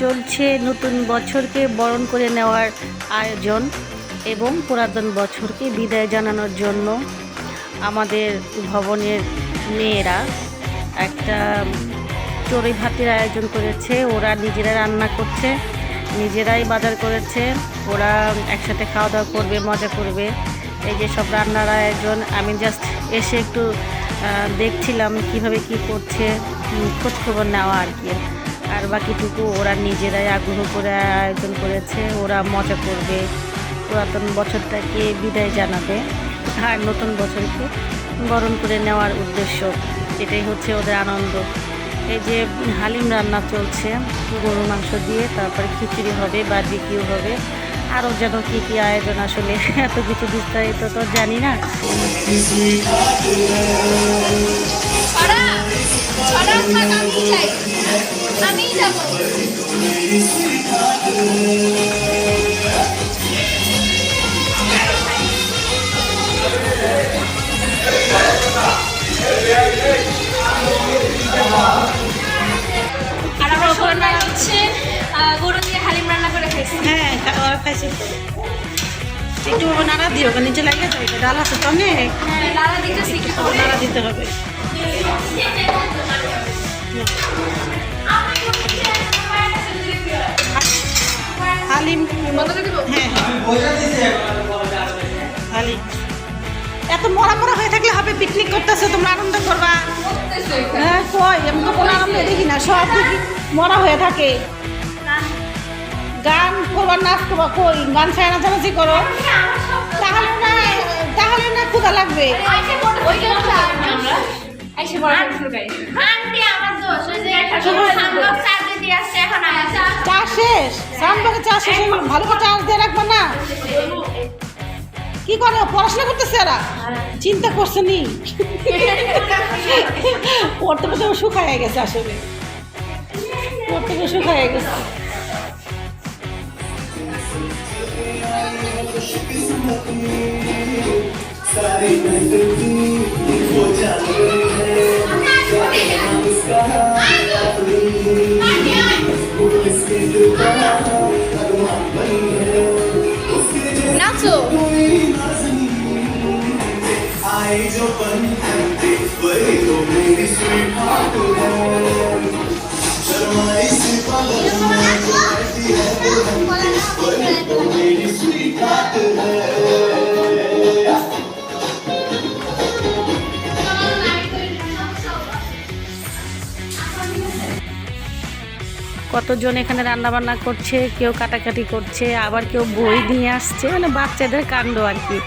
চলছে নতুন বছরকে বরণ করে নেওয়ার আয়োজন এবং পুরাতন বছরকে বিদায় জানানোর জন্য আমাদের ভবনের মেয়েরা একটা চড়ুই ভাতের আয়োজন করেছে। ওরা নিজেরা রান্না করছে, নিজেরাই বাজার করেছে। ওরা একসাথে খাওয়া দাওয়া করবে, মজা করবে। এই যে সব রান্নার আয়োজন, আমি জাস্ট এসে একটু দেখছিলাম কীভাবে কি করছে খোঁজখবর নেওয়া আর কি। আর বাকিটুকু ওরা নিজেরাই আগ্রহ করে আয়োজন করেছে, ওরা মজা করবে। পুরাতন বছরটাকে বিদায় জানাবে, আর নতুন বছরকে বরণ করে নেওয়ার উদ্দেশ্য। এটাই হচ্ছে ওদের আনন্দ। এই যে হালিম রান্না চলছে গরু মাংস দিয়ে, তারপরে খিচুড়ি হবে বারবিকিউ হবে। আরও যেন কী কী আয়োজন আসলে এত কিছু বিস্তারিত তো জানি না। ছড়া ছড়া থাক একটু নাড়া দিও নিচে লাগে এটা ডাল আছে তো নাড়া দিতে হবে। হালিম। হ্যাঁ হ্যাঁ। হালিম। এত মরা মরা হয়ে থাকলে হবে পিকনিক করতেছে, তোমরা আনন্দ করবা। হ্যাঁ কই আমি তো কোনো আনন্দ দেখি না, সব দেখি, মরা হয়ে থাকে। গান করবা নাচ করবা, কই? গান ছাড়া নাচানাচি করো। এখন চা শেষ? সামনে চা শেষ ভালো করে চার্জ দিয়ে রাখবে না? কি করে? পড়াশোনা করতেছে এরা? চিন্তা করছে নি? পড়তে পড়তে শুকায় গেছে আসলে। পড়তে পড়তে শুকায় গেছে। सारी महसूसी वो जान गई है क्या कहना उसका अपनी কতজন এখানে রান্না বান্না করছে, কেউ কাটাকাটি করছে, আবার কেউ বই নিয়ে আসছে মানে বাচ্চাদের কাণ্ড আর কি।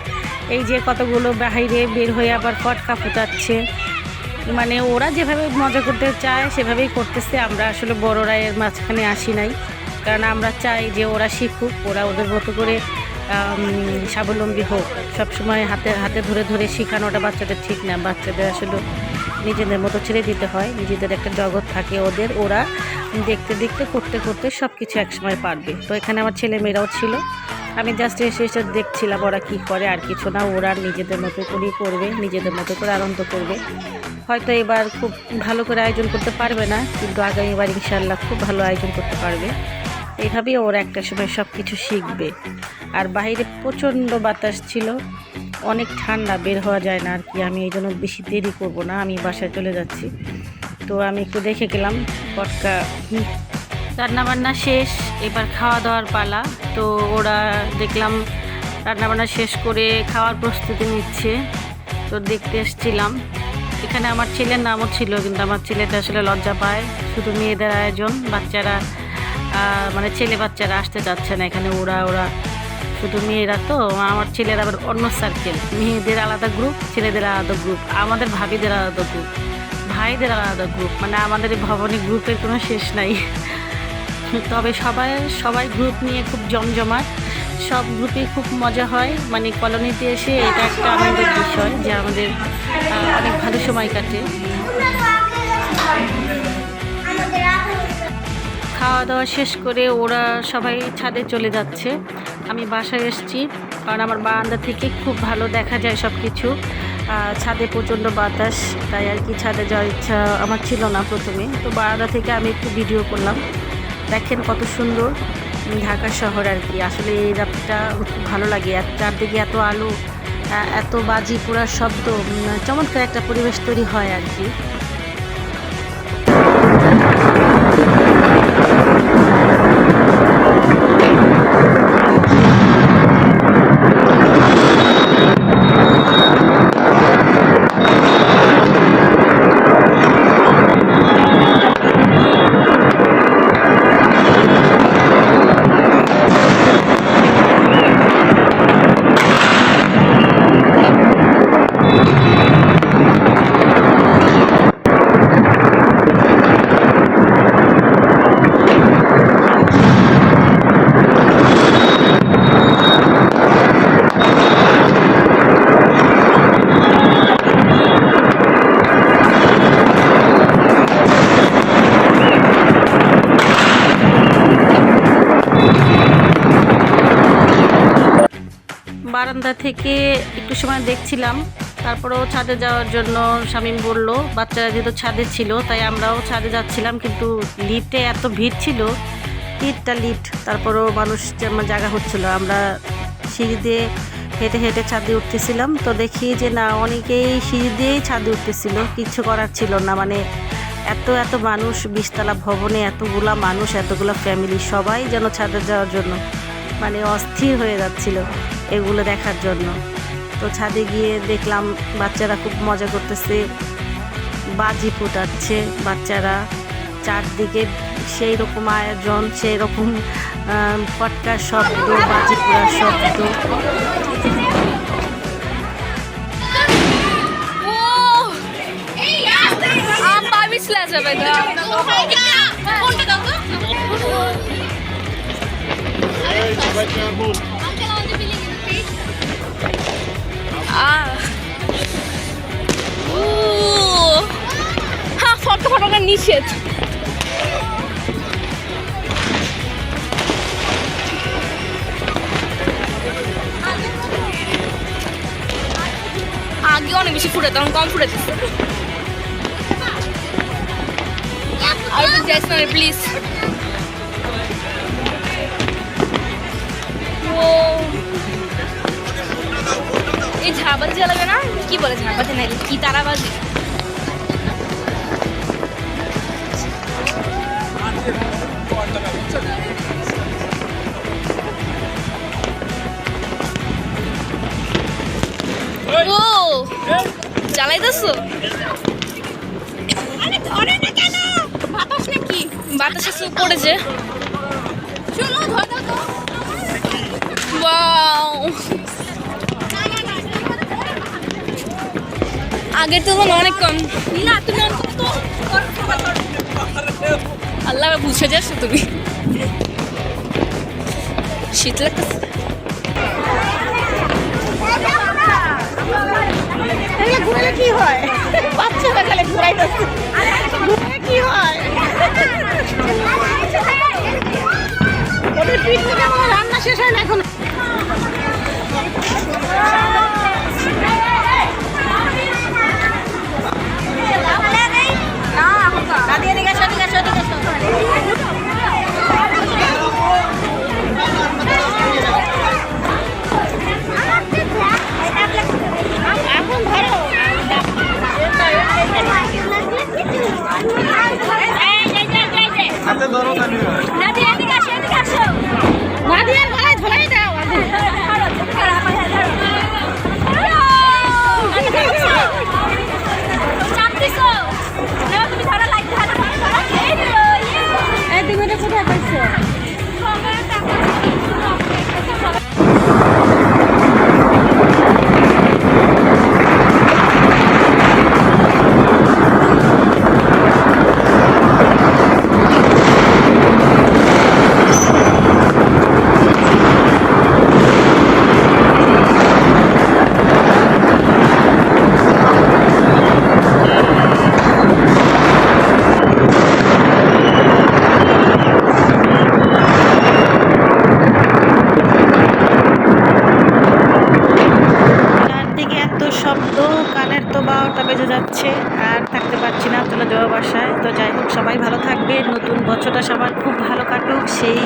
এই যে কতগুলো বাহিরে বের হয়ে আবার ফটকা ফুটাচ্ছে। মানে ওরা যেভাবে মজা করতে চায়, সেভাবেই করতেছে। আমরা আসলে বড়রা এর মাঝখানে আসি নাই। কারণ আমরা চাই যে ওরা শিখুক, ওরা ওদের মতো করে স্বাবলম্বী হোক। সবসময় হাতে হাতে ধরে ধরে শেখানোটা বাচ্চাদের ঠিক না। বাচ্চাদের আসলে নিজেদের মতো ছেড়ে দিতে হয়। নিজেদের একটা জগৎ থাকে ওদের। ওরা দেখতে দেখতে, করতে করতে সব কিছু একসময় পারবে। তো এখানে আমার ছেলে মেয়েরাও ছিল। আমি জাস্ট এসে এসে দেখছিলাম ওরা কি করে আর কিছু না। ওরা নিজেদের মতো করেই করবে, নিজেদের মতো করে আনন্দ করবে। হয়তো এবার খুব ভালো করে আয়োজন করতে পারবে না, কিন্তু আগামীবার ইনশাল্লাহ খুব ভালো আয়োজন করতে পারবে। এইভাবেই ওরা একটা সময় সব কিছু শিখবে। আর বাইরে প্রচণ্ড বাতাস ছিল। অনেক ঠান্ডা, বের হওয়া যায় না আর কি। আমি এই জন্য বেশি দেরি করব না, আমি বাসায় চলে যাচ্ছি। তো আমি একটু দেখে গেলাম, পটকা রান্নাবান্না শেষ, এবার খাওয়া দাওয়ার পালা। তো ওরা দেখলাম রান্নাবান্না শেষ করে খাওয়ার প্রস্তুতি নিচ্ছে। তো দেখতে এসছিলাম। এখানে আমার ছেলের নামও ছিল, কিন্তু আমার ছেলেটা আসলে লজ্জা পায়। শুধু মেয়েদের আয়োজন, বাচ্চারা মানে ছেলে বাচ্চারা আসতে চাচ্ছে না এখানে। ওরা ওরা শুধু মেয়েরা তো, আমার ছেলের আবার অন্য সার্কেল মেয়েদের আলাদা গ্রুপ ছেলেদের আলাদা গ্রুপ আমাদের ভাবিদের আলাদা গ্রুপ ভাইদের আলাদা গ্রুপ মানে আমাদের ভবনী গ্রুপের কোনো শেষ নাই। তবে সবাই সবাই গ্রুপ নিয়ে খুব জমজমাট। সব গ্রুপে খুব মজা হয়। মানে কলোনিতে এসে এটা একটা আনন্দের বিষয় যে আমাদের অনেক ভালো সময় কাটে। খাওয়া দাওয়া শেষ করে ওরা সবাই ছাদে চলে যাচ্ছে। আমি বাসায় এসেছি কারণ আমার বারান্দা থেকে খুব ভালো দেখা যায় সব কিছু ছাদে প্রচণ্ড বাতাস, তাই আর কি ছাদে যাওয়ার ইচ্ছা আমার ছিল না প্রথমে। তো বারান্দা থেকে আমি একটু ভিডিও করলাম। দেখেন কত সুন্দর ঢাকা শহর আর কি। আসলে এই রাতটা খুব ভালো লাগে। চারদিকে এত আলো এত বাজি পোড়ার শব্দ চমৎকার একটা পরিবেশ তৈরি হয় আর কি। বারান্দা থেকে একটু সময় দেখছিলাম। তারপরেও ছাদে যাওয়ার জন্য শামীম বলল, বাচ্চারা যেহেতু ছাদে ছিল, তাই আমরাও ছাদে যাচ্ছিলাম, কিন্তু লিফটে এত ভিড় ছিল তিনটা লিফট, তারপরেও মানুষ জায়গা হচ্ছিল, আমরা সিঁড়ি দিয়ে হেঁটে হেঁটে ছাদে উঠতেছিলাম। তো দেখি যে না, অনেকেই সিঁড়ি দিয়েই ছাদে উঠতেছিল কিচ্ছু করার ছিল না। মানে এত এত মানুষ, বিশতলা ভবনে এতগুলা মানুষ, এতগুলা ফ্যামিলি সবাই যেন ছাদে যাওয়ার জন্য মানে অস্থির হয়ে যাচ্ছিল। এগুলো দেখার জন্য। তো ছাদে গিয়ে দেখলাম বাচ্চারা খুব মজা করতেছে। বাজি ফুটাচ্ছে বাচ্চারা। চারদিকে সেই রকম আয়োজন সেই রকম ফটকার শব্দ বাজি পোড়ার শব্দ। কোনটা আহ। ও হ্যাঁ ফটো ফটোটা নিষেধ। আগে অনেক বেশি ফুটে তখন কম ফুটে আর যাইস না প্লিজ ও। এই ঝাড়বাতি জ্বালাবে না কি বলে ঝাড়বাতি নাকি কি তারাবাজি? ও জ্বালাইতেছো? বাতাস এসে পড়েছে। চলো ধরে তো। আগের তো অনেক কম। না, তুমি আল্লাহ বুঝে যাচ্ছ তুমি। শীত লাগতেছে। কি হয়? বাচ্চারা খালি ঘুরাইতেছে ঘুরে কি হয়? রান্না শেষ হয় না, এখন হাতে ধরো না সবাই ভালো থাকবে নতুন বছরটা সবার খুব ভালো কাটুক, সেই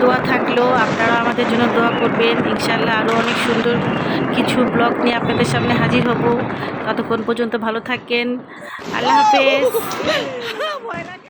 দোয়া থাকলেও আপনারা আমাদের জন্য দোয়া করবেন। ইনশাল্লাহ আরও অনেক সুন্দর কিছু ব্লগ নিয়ে আপনাদের সামনে হাজির হব। ততক্ষণ পর্যন্ত ভালো থাকেন। আল্লাহ হাফেজ।